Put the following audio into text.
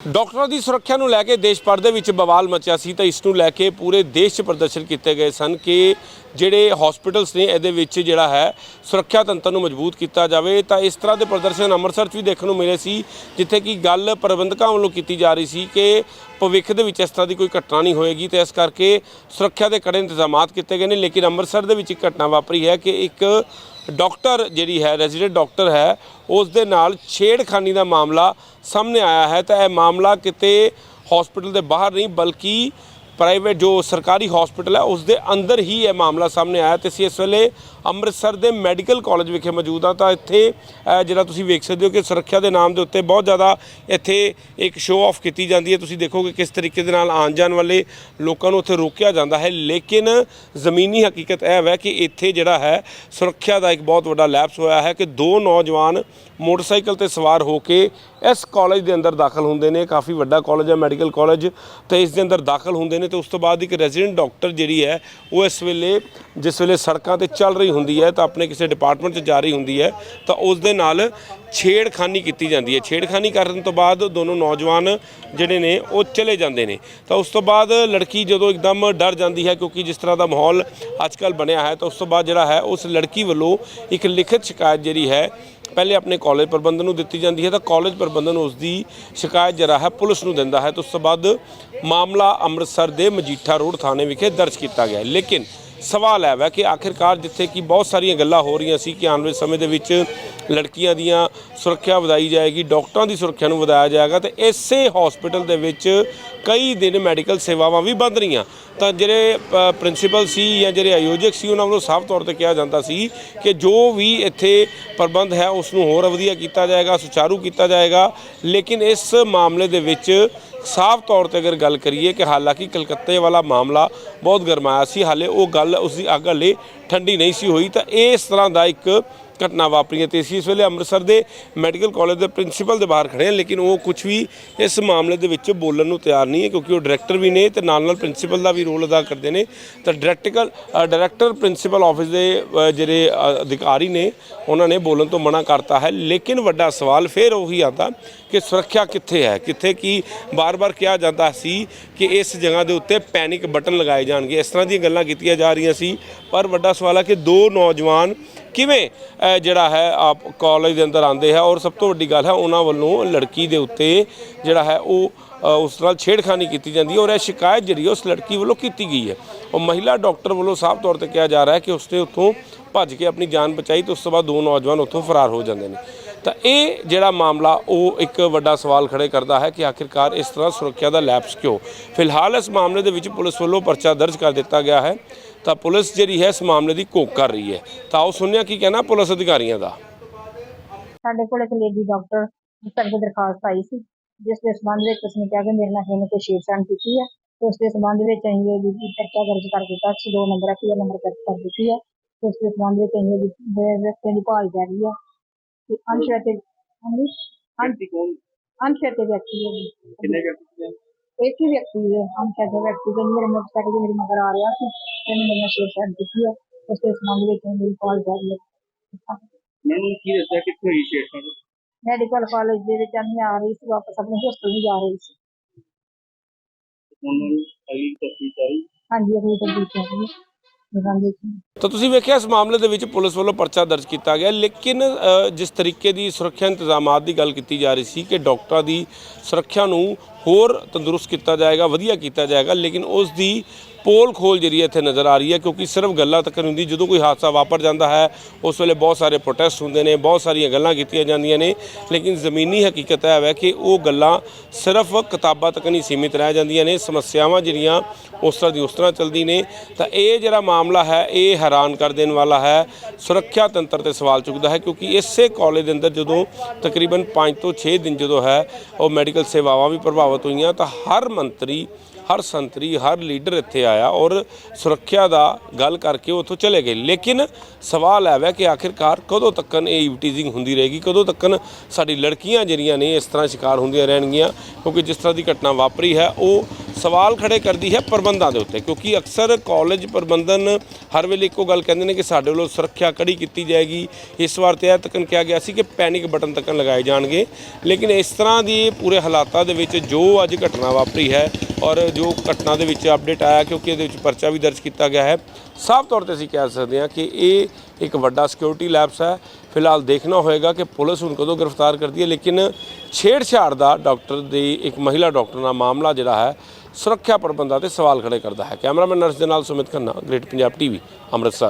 ਡਾਕਟਰਾਂ ਦੀ ਸੁਰੱਖਿਆ ਨੂੰ ਲੈ ਕੇ ਦੇਸ਼ ਭਰ ਦੇ ਵਿੱਚ ਬਵਾਲ ਮਚਿਆ ਸੀ ਤਾਂ ਇਸ ਨੂੰ ਲੈ ਕੇ ਪੂਰੇ ਦੇਸ਼ 'ਚ ਪ੍ਰਦਰਸ਼ਨ ਕੀਤੇ ਗਏ ਸਨ ਕਿ ਜਿਹੜੇ ਹਸਪੀਟਲਸ ਨੇ ਇਹਦੇ ਵਿੱਚ ਜਿਹੜਾ ਹੈ ਸੁਰੱਖਿਆ ਤੰਤਰ ਨੂੰ ਮਜ਼ਬੂਤ ਕੀਤਾ ਜਾਵੇ। ਤਾਂ ਇਸ ਤਰ੍ਹਾਂ ਦੇ ਪ੍ਰਦਰਸ਼ਨ ਅੰਮ੍ਰਿਤਸਰ 'ਚ ਵੀ ਦੇਖਣ ਨੂੰ ਮਿਲੇ ਸੀ, ਜਿੱਥੇ ਕਿ ਗੱਲ ਪ੍ਰਬੰਧਕਾਂ ਵੱਲੋਂ ਕੀਤੀ ਜਾ ਰਹੀ ਸੀ ਕਿ ਭਵਿੱਖ ਦੇ ਵਿੱਚ ਇਸ ਤਰ੍ਹਾਂ ਦੀ ਕੋਈ ਘਟਨਾ ਨਹੀਂ ਹੋਏਗੀ ਤੇ ਇਸ ਕਰਕੇ ਸੁਰੱਖਿਆ ਦੇ ਕੜੇ ਇੰਤਜ਼ਾਮਾਤ ਕੀਤੇ ਗਏ ਨੇ। ਲੇਕਿਨ ਅੰਮ੍ਰਿਤਸਰ ਦੇ ਵਿੱਚ ਇੱਕ ਘਟਨਾ ਵਾਪਰੀ ਹੈ ਕਿ ਇੱਕ ਡਾਕਟਰ ਜਿਹੜੀ ਹੈ, ਰੈਜ਼ੀਡੈਂਟ ਡਾਕਟਰ ਹੈ, ਉਸ ਦੇ ਨਾਲ ਛੇੜਖਾਨੀ ਦਾ ਮਾਮਲਾ ਸਾਹਮਣੇ ਆਇਆ ਹੈ। ਤਾਂ ਇਹ ਮਾਮਲਾ ਕਿਤੇ ਹਸਪੀਟਲ ਦੇ ਬਾਹਰ ਨਹੀਂ, ਬਲਕਿ ਪ੍ਰਾਈਵੇਟ ਜੋ ਸਰਕਾਰੀ ਹਸਪੀਟਲ ਹੈ, ਉਸ ਦੇ ਅੰਦਰ ਹੀ ਇਹ ਮਾਮਲਾ ਸਾਹਮਣੇ ਆਇਆ ਤੇ ਅਸੀਂ ਇਸ ਵੇਲੇ ਅੰਮ੍ਰਿਤਸਰ ਦੇ ਮੈਡੀਕਲ ਕਾਲਜ ਵਿਖੇ ਮੌਜੂਦ ਆ। ਤਾਂ ਇੱਥੇ ਜਿਹੜਾ ਤੁਸੀਂ ਵੇਖ ਸਕਦੇ ਹੋ ਕਿ ਸੁਰੱਖਿਆ ਦੇ ਨਾਮ ਦੇ ਉੱਤੇ ਬਹੁਤ ਜ਼ਿਆਦਾ ਇੱਥੇ ਇੱਕ ਸ਼ੋਅ ਆਫ ਕੀਤੀ ਜਾਂਦੀ ਹੈ। ਤੁਸੀਂ ਦੇਖੋਗੇ ਕਿਸ ਤਰੀਕੇ ਦੇ ਨਾਲ ਆਉਣ ਜਾਣ ਵਾਲੇ ਲੋਕਾਂ ਨੂੰ ਉੱਥੇ ਰੋਕਿਆ ਜਾਂਦਾ ਹੈ। ਲੇਕਿਨ ਜ਼ਮੀਨੀ ਹਕੀਕਤ ਇਹ ਹੈ ਕਿ ਇੱਥੇ ਜਿਹੜਾ ਹੈ, ਸੁਰੱਖਿਆ ਦਾ ਇੱਕ ਬਹੁਤ ਵੱਡਾ ਲੈਪਸ ਹੋਇਆ ਹੈ ਕਿ ਦੋ ਨੌਜਵਾਨ ਮੋਟਰਸਾਈਕਲ ਤੇ ਸਵਾਰ ਹੋ ਕੇ ਇਸ ਕਾਲਜ ਦੇ ਅੰਦਰ ਦਾਖਲ ਹੁੰਦੇ ਨੇ। ਕਾਫੀ ਵੱਡਾ ਕਾਲਜ ਹੈ, ਮੈਡੀਕਲ ਕਾਲਜ। ਤੇ ਇਸ ਦੇ ਅੰਦਰ ਦਾਖਲ ਹੁੰਦੇ ਨੇ ਤੇ ਉਸ ਤੋਂ ਬਾਅਦ ਇੱਕ ਰੈਜ਼ੀਡੈਂਟ ਡਾਕਟਰ ਜਿਹੜੀ ਹੈ, ਉਹ ਇਸ ਵੇਲੇ, ਜਿਸ ਵੇਲੇ ਸੜਕਾਂ ਤੇ ਚੱਲ ਰਹੀ ਹੁੰਦੀ ਹੈ, ਤਾਂ ਆਪਣੇ ਕਿਸੇ ਡਿਪਾਰਟਮੈਂਟ 'ਚ ਜਾ ਰਹੀ ਹੁੰਦੀ ਹੈ, ਤਾਂ ਉਸ ਦੇ ਨਾਲ ਛੇੜਖਾਨੀ ਕੀਤੀ ਜਾਂਦੀ ਹੈ। ਛੇੜਖਾਨੀ ਕਰਨ ਤੋਂ ਬਾਅਦ ਦੋਨੋਂ ਨੌਜਵਾਨ ਜਿਹੜੇ ਨੇ, ਉਹ ਚਲੇ ਜਾਂਦੇ ਨੇ। ਤਾਂ ਉਸ ਤੋਂ ਬਾਅਦ ਲੜਕੀ ਜਦੋਂ ਇੱਕਦਮ ਡਰ ਜਾਂਦੀ ਹੈ, ਕਿਉਂਕਿ ਜਿਸ ਤਰ੍ਹਾਂ ਦਾ ਮਾਹੌਲ ਅੱਜਕੱਲ ਬਣਿਆ ਹੈ, ਤਾਂ ਉਸ ਤੋਂ ਬਾਅਦ ਜਿਹੜਾ ਹੈ, ਉਸ ਲੜਕੀ ਵੱਲੋਂ ਇੱਕ ਲਿਖਤ ਸ਼ਿਕਾਇਤ ਜਿਹੜੀ ਹੈ, ਪਹਿਲੇ ਆਪਣੇ ਕਾਲਜ ਪ੍ਰਬੰਧਨ ਨੂੰ ਦਿੱਤੀ ਜਾਂਦੀ ਹੈ, ਤਾਂ ਕਾਲਜ ਪ੍ਰਬੰਧਨ ਉਸ ਦੀ ਸ਼ਿਕਾਇਤ ਜਿਹੜਾ ਹੈ, ਪੁਲਿਸ ਨੂੰ ਦਿੰਦਾ ਹੈ। ਤਾਂ ਉਸ ਤੋਂ ਬਾਅਦ ਮਾਮਲਾ ਅੰਮ੍ਰਿਤਸਰ ਦੇ ਮਜੀਠਾ ਰੋਡ ਥਾਣੇ ਵਿਖੇ ਦਰਜ ਕੀਤਾ ਗਿਆ ਲੇਕਿਨ ਸਵਾਲ ਹੈ ਵਾ ਕਿ ਆਖਿਰਕਾਰ ਜਿੱਥੇ ਕਿ ਬਹੁਤ ਸਾਰੀਆਂ ਗੱਲਾਂ ਹੋ ਰਹੀਆਂ ਸੀ ਕਿ ਆਉਣ ਵਾਲੇ ਸਮੇਂ ਦੇ ਵਿੱਚ ਲੜਕੀਆਂ ਦੀਆਂ ਸੁਰੱਖਿਆ ਵਧਾਈ ਜਾਏਗੀ, ਡਾਕਟਰਾਂ ਦੀ ਸੁਰੱਖਿਆ ਨੂੰ ਵਧਾਇਆ ਜਾਏਗਾ ਤੇ ਇਸੇ ਹਸਪੀਟਲ ਦੇ ਵਿੱਚ ਕਈ ਦਿਨ ਮੈਡੀਕਲ ਸੇਵਾਵਾਂ ਵੀ ਬੰਦ ਰਹੀਆਂ। ਤਾਂ ਜਿਹੜੇ ਪ੍ਰਿੰਸੀਪਲ ਸੀ ਜਾਂ ਜਿਹੜੇ ਆਯੋਜਕ ਸੀ, ਉਹਨਾਂ ਵੱਲੋਂ ਸਾਫ਼ ਤੌਰ ਤੇ ਕਿਹਾ ਜਾਂਦਾ ਸੀ ਕਿ ਜੋ ਵੀ ਇੱਥੇ ਪ੍ਰਬੰਧ ਹੈ ਉਸ ਨੂੰ ਹੋਰ ਵਧੀਆ ਕੀਤਾ ਜਾਏਗਾ, ਸੁਚਾਰੂ ਕੀਤਾ ਜਾਏਗਾ। ਲੇਕਿਨ ਇਸ ਮਾਮਲੇ ਦੇ ਵਿੱਚ ਸਾਫ਼ ਤੌਰ ਤੇ ਅਗਰ ਗੱਲ ਕਰੀਏ ਕਿ ਹਾਲਾਂਕਿ ਕਲਕੱਤੇ ਵਾਲਾ ਮਾਮਲਾ ਬਹੁਤ ਗਰਮਾਇਆ ਸੀ, ਹਾਲੇ ਉਹ ਗੱਲ ਉਸ ਦੀ ਅੱਗ ਹਲੇ ਠੰਡੀ ਨਹੀਂ ਸੀ ਹੋਈ, ਤਾਂ ਇਸ ਤਰ੍ਹਾਂ ਦਾ ਇੱਕ ਘਟਨਾ ਵਾਪਰੀ ਹੈ ਤੇ ਅਸੀਂ ਇਸ ਵੇਲੇ ਅੰਮ੍ਰਿਤਸਰ ਦੇ ਮੈਡੀਕਲ ਕਾਲਜ ਦੇ ਪ੍ਰਿੰਸੀਪਲ ਦੇ ਬਾਹਰ ਖੜੇ ਹਾਂ ਲੇਕਿਨ ਉਹ ਕੁਝ ਵੀ ਇਸ ਮਾਮਲੇ ਦੇ ਵਿੱਚ ਬੋਲਣ ਨੂੰ ਤਿਆਰ ਨਹੀਂ ਹੈ ਕਿਉਂਕਿ ਉਹ ਡਾਇਰੈਕਟਰ ਵੀ ਨੇ ਤੇ ਨਾਲ ਨਾਲ ਪ੍ਰਿੰਸੀਪਲ ਦਾ ਵੀ ਰੋਲ ਅਦਾ ਕਰਦੇ ਨੇ। ਤਾਂ ਡਾਇਰੈਕਟਰ ਡਾਇਰੈਕਟਰ ਪ੍ਰਿੰਸੀਪਲ ਆਫਿਸ ਦੇ ਜਿਹੜੇ ਅਧਿਕਾਰੀ ਨੇ, ਉਹਨਾਂ ਨੇ ਬੋਲਣ ਤੋਂ ਮਨਾ ਕਰਤਾ ਹੈ। ਲੇਕਿਨ ਵੱਡਾ ਸਵਾਲ ਫਿਰ ਉਹੀ ਆਉਂਦਾ ਕਿ ਸੁਰੱਖਿਆ ਕਿੱਥੇ ਹੈ? ਕਿੱਥੇ ਕੀ ਬਾਰ-ਬਾਰ ਕਿਹਾ ਜਾਂਦਾ ਸੀ ਕਿ ਇਸ ਜਗ੍ਹਾ ਦੇ ਉੱਤੇ ਪੈਨਿਕ ਬਟਨ ਲਗਾਏ ਜਾਣਗੇ। ਇਸ ਤਰ੍ਹਾਂ ਦੀਆਂ ਗੱਲਾਂ ਕੀਤੀਆਂ ਜਾ ਰਹੀਆਂ ਸੀ, ਪਰ ਵੱਡਾ ਸਵਾਲ ਹੈ ਕਿ ਦੋ ਨੌਜਵਾਨ ਕਿਵੇਂ ਜਿਹੜਾ ਹੈ, ਆਪ ਕਾਲਜ ਦੇ ਅੰਦਰ ਆਉਂਦੇ ਹੈ ਔਰ ਸਭ ਤੋਂ ਵੱਡੀ ਗੱਲ ਹੈ ਉਹਨਾਂ ਵੱਲੋਂ ਲੜਕੀ ਦੇ ਉੱਤੇ ਜਿਹੜਾ ਹੈ ਉਹ ਉਸ ਨਾਲ ਛੇੜਖਾਨੀ ਕੀਤੀ ਜਾਂਦੀ ਹੈ ਔਰ ਇਹ ਸ਼ਿਕਾਇਤ ਜਿਹੜੀ ਹੈ ਉਸ ਲੜਕੀ ਵੱਲੋਂ ਕੀਤੀ ਗਈ ਹੈ। ਔਰ ਮਹਿਲਾ ਡਾਕਟਰ ਵੱਲੋਂ ਸਾਫ਼ ਤੌਰ ਤੇ ਕਿਹਾ ਜਾ ਰਿਹਾ ਹੈ ਕਿ ਉਸਨੇ ਉੱਥੋਂ ਭੱਜ ਕੇ ਆਪਣੀ ਜਾਨ ਬਚਾਈ ਤੇ ਉਸ ਤੋਂ ਬਾਅਦ ਦੋ ਨੌਜਵਾਨ ਉੱਥੋਂ ਫਰਾਰ ਹੋ ਜਾਂਦੇ ਨੇ। ਤਾਂ ਇਹ ਜਿਹੜਾ ਮਾਮਲਾ, ਉਹ ਇੱਕ ਵੱਡਾ ਸਵਾਲ ਖੜੇ ਕਰਦਾ ਹੈ ਕਿ ਆਖਿਰਕਾਰ ਇਸ ਤਰ੍ਹਾਂ ਸੁਰੱਖਿਆ ਦਾ ਲੈਪਸ ਕਿਉਂ? ਫਿਲਹਾਲ ਇਸ ਮਾਮਲੇ ਦੇ ਵਿੱਚ ਪੁਲਿਸ ਵੱਲੋਂ ਪਰਚਾ ਦਰਜ ਕਰ ਦਿੱਤਾ ਗਿਆ ਹੈ। ਤਾਂ ਪੁਲਿਸ ਜਿਹੜੀ ਹੈ ਇਸ ਮਾਮਲੇ ਦੀ ਘੋਖ ਕਰ ਰਹੀ ਹੈ। ਤਾਂ ਉਹ ਸੁਣਿਆ ਕੀ ਕਹਿਣਾ ਪੁਲਿਸ ਅਧਿਕਾਰੀਆਂ ਦਾ? ਸਾਡੇ ਕੋਲ ਇੱਕ ਲੇਡੀ ਡਾਕਟਰ ਸਾਡੇ ਦਰਖਾਸਤ ਆਈ ਸੀ, ਜਿਸ ਦੇ ਸੰਬੰਧ ਵਿੱਚ ਉਸਨੇ ਕਿਹਾ ਕਿ ਮੇਰੇ ਨਾਲ ਇਹਨੇ ਕੋਈ ਛੇੜਛਾੜ ਕੀਤੀ ਹੈ। ਤੇ ਉਸ ਦੇ ਸੰਬੰਧ ਵਿੱਚ ਅਸੀਂ ਇਹ ਵੀ ਪਰਚਾ ਦਰਜ ਕਰ ਦਿੱਤਾ ਸੀ, ਦੋ ਨੰਬਰ ਐਫ ਨੰਬਰ ਦਰਜ ਕਰ ਦਿੱਤੀ ਹੈ। ਤੇ ਉਸ ਦੇ ਸੰਬੰਧ ਵਿੱਚ ਅਸੀਂ ਇਹਦੀ ਦੇ ਵਿਅਕਤੀਆਂ ਦੀ ਭਾਲ ਜਾਰੀ ਹੈ। ਕਿ ਅਨਸ਼ਰਤੇ ਕੌਣ ਅਨਸ਼ਰਤੇ ਵਿਅਕਤੀ ਹੈ ਜੀ। ਕਿੰਨੇ ਵਿਅਕਤੀ ਹਨ ਇੱਕ ਹੀ ਵਿਅਕਤੀ ਹੈ ਅਨਸ਼ਰਤੇ ਵਿਅਕਤੀ ਦੇ ਮੇਰੇ ਮੋਟਰਸਾਈਕਲ ਤੇ ਮੇਰੀ ਮਗਰ ਆ ਰਿਹਾ ਸੀ ਤੇ ਇਹਨੇ ਮੇਰੇ ਨਾਲ ਛੇੜਛਾੜ ਕੀਤੀ ਹੈ ਉਸ ਦੇ ਸੰਬੰਧ ਵਿੱਚ ਅਸੀਂ ਇਹਦੀ ਭਾਲ ਜਾਰੀ ਹੈ ਮੈਨੂੰ ਕੀ ਦੱਸਿਆ ਕਿੱਥੇ ਹੋਈ ਛੇੜਛਾੜ ਮੈਡੀਕਲ ਕਾਲਜ ਦੇ ਵਿੱਚ ਅਸੀਂ ਆ ਰਹੀ ਸੀ ਵਾਪਸ ਆਪਣੇ ਹੋਸਟਲ ਨੂੰ ਜਾ ਰਹੀ ਸੀ ਉਹਨਾਂ ਨੂੰ ਅਗਲੀ ਤਸਵੀਰ ਚਾਹੀ ਹਾਂਜੀ ਅਗਲੀ ਤਬਦੀਲ ਕਰ ਰਹੀ ਹੈ ਨਿਗਾਹ ਤਾਂ ਤੁਸੀਂ ਵੇਖਿਆ ਇਸ ਮਾਮਲੇ ਦੇ ਵਿੱਚ ਪੁਲਿਸ ਵੱਲੋਂ ਪਰਚਾ ਦਰਜ ਕੀਤਾ ਗਿਆ ਲੇਕਿਨ ਅ, ਜਿਸ ਤਰੀਕੇ ਦੀ ਸੁਰੱਖਿਆ ਇੰਤਜ਼ਾਮਾਤ ਦੀ ਗੱਲ ਕੀਤੀ ਜਾ ਰਹੀ ਸੀ ਕਿ ਡਾਕਟਰਾਂ ਦੀ ਸੁਰੱਖਿਆ ਨੂੰ ਹੋਰ ਤੰਦਰੁਸਤ ਕੀਤਾ ਜਾਏਗਾ, ਵਧੀਆ ਕੀਤਾ ਜਾਏਗਾ, ਲੇਕਿਨ ਉਸ ਦੀ ਪੋਲ ਖੋਲ ਜਿਹੜੀ ਹੈ ਇੱਥੇ ਨਜ਼ਰ ਆ ਰਹੀ ਹੈ, ਕਿਉਂਕਿ ਸਿਰਫ ਗੱਲਾਂ ਤੱਕ ਨਹੀਂ ਹੁੰਦੀ, ਜਦੋਂ ਕੋਈ ਹਾਦਸਾ ਵਾਪਰ ਜਾਂਦਾ ਹੈ, ਉਸ ਵੇਲੇ ਬਹੁਤ ਸਾਰੇ ਪ੍ਰੋਟੈਸਟ ਹੁੰਦੇ ਨੇ, ਬਹੁਤ ਸਾਰੀਆਂ ਗੱਲਾਂ ਕੀਤੀਆਂ ਜਾਂਦੀਆਂ ਨੇ, ਲੇਕਿਨ ਜ਼ਮੀਨੀ ਹਕੀਕਤ ਇਹ ਹੈ ਕਿ ਉਹ ਗੱਲਾਂ ਸਿਰਫ ਕਿਤਾਬਾਂ ਤੱਕ ਨਹੀਂ ਸੀਮਿਤ ਰਹਿ ਜਾਂਦੀਆਂ ਨੇ, ਸਮੱਸਿਆਵਾਂ ਜਿਹੜੀਆਂ ਉਸ ਤਰ੍ਹਾਂ ਦੀ ਉਸ ਤਰ੍ਹਾਂ ਚੱਲਦੀ ਨੇ, ਤਾਂ ਇਹ ਜਿਹੜਾ ਮਾਮਲਾ ਹੈ, ਇਹ ਹੈਰਾਨ ਕਰ ਦੇਣ ਵਾਲਾ ਹੈ, ਸੁਰੱਖਿਆ ਤੰਤਰ ਤੇ ਸਵਾਲ ਚੁੱਕਦਾ ਹੈ, ਕਿਉਂਕਿ ਇਸੇ ਕਾਲਜ ਦੇ ਅੰਦਰ ਜਦੋਂ ਤਕਰੀਬਨ 5 ਤੋਂ 6 ਦਿਨ ਜਦੋਂ ਹੈ, ਉਹ ਮੈਡੀਕਲ ਸੇਵਾਵਾਂ ਵੀ ਪ੍ਰਭਾਵਿਤ ਹੋਈਆਂ ਤਾਂ ਹਰ ਮੰਤਰੀ, ਹਰ ਸੰਤਰੀ, ਹਰ ਲੀਡਰ ਇੱਥੇ ਆਇਆ ਔਰ ਸੁਰੱਖਿਆ ਦਾ ਗੱਲ ਕਰਕੇ ਉਹ ਉੱਥੋਂ ਚਲੇ ਗਏ। ਲੇਕਿਨ ਸਵਾਲ ਹੈ ਵੈ ਕਿ ਆਖਿਰਕਾਰ ਕਦੋਂ ਤੱਕਨ ਇਹ ਇਵਟੀਜ਼ਿੰਗ ਹੁੰਦੀ ਰਹੇਗੀ? ਕਦੋਂ ਤੱਕਨ ਸਾਡੀ ਲੜਕੀਆਂ ਜਿਹੜੀਆਂ ਨੇ ਇਸ ਤਰ੍ਹਾਂ ਸ਼ਿਕਾਰ ਹੁੰਦੀਆਂ ਰਹਿਣਗੀਆਂ? ਕਿਉਂਕਿ ਜਿਸ ਤਰ੍ਹਾਂ ਦੀ ਘਟਨਾ ਵਾਪਰੀ ਹੈ, ਉਹ ਸਵਾਲ ਖੜੇ ਕਰਦੀ ਹੈ ਪ੍ਰਬੰਧਾਂ ਦੇ ਉੱਤੇ। ਕਿਉਂਕਿ ਅਕਸਰ ਕਾਲਜ ਪ੍ਰਬੰਧਨ ਹਰ ਵੇਲੇ ਇੱਕੋ ਗੱਲ ਕਹਿੰਦੇ ਨੇ ਕਿ ਸਾਡੇ ਵੱਲੋਂ ਸੁਰੱਖਿਆ ਕੜੀ ਕੀਤੀ ਜਾਏਗੀ। ਇਸ ਵਾਰ ਤੇ ਇਹ ਤੱਕਨ ਕਿਹਾ ਗਿਆ ਸੀ ਕਿ ਪੈਨਿਕ ਬਟਨ ਤੱਕਨ ਲਗਾਏ ਜਾਣਗੇ। ਲੇਕਿਨ ਇਸ ਤਰ੍ਹਾਂ ਦੀ ਪੂਰੇ ਹਾਲਾਤਾਂ ਦੇ ਵਿੱਚ ਜੋ ਜੋ ਅੱਜ ਘਟਨਾ ਵਾਪਰੀ ਹੈ ਔਰ ਜੋ ਘਟਨਾ ਦੇ ਵਿੱਚ ਅਪਡੇਟ ਆਇਆ, ਕਿਉਂਕਿ ਇਹਦੇ ਵਿੱਚ ਪਰਚਾ ਵੀ ਦਰਜ ਕੀਤਾ ਗਿਆ ਹੈ। ਸਾਫ਼ ਤੌਰ ਤੇ ਅਸੀਂ ਕਹਿ ਸਕਦੇ ਹਾਂ ਕਿ ਇਹ ਇੱਕ ਵੱਡਾ ਸਿਕਿਉਰਿਟੀ ਲੈਪਸ ਹੈ। ਫਿਲਹਾਲ ਦੇਖਣਾ ਹੋਏਗਾ ਕਿ ਪੁਲਿਸ ਹੁਣ ਕਦੋਂ ਗ੍ਰਿਫਤਾਰ ਕਰਦੀ ਹੈ, ਲੇਕਿਨ ਛੇੜਛਾੜ ਦਾ ਡਾਕਟਰ ਦੀ ਇੱਕ ਮਹਿਲਾ ਡਾਕਟਰ ਨਾਲ ਮਾਮਲਾ ਜਿਹੜਾ ਹੈ, ਸੁਰੱਖਿਆ ਪ੍ਰਬੰਧਾਂ ਤੇ ਸਵਾਲ ਖੜੇ ਕਰਦਾ ਹੈ। ਕੈਮਰਾਮੈਨ ਨਰਸ ਦੇ ਨਾਲ ਸੁਮਿਤ ਖੰਨਾ, ਗ੍ਰੇਟ ਪੰਜਾਬ ਟੀਵੀ, ਅੰਮ੍ਰਿਤਸਰ।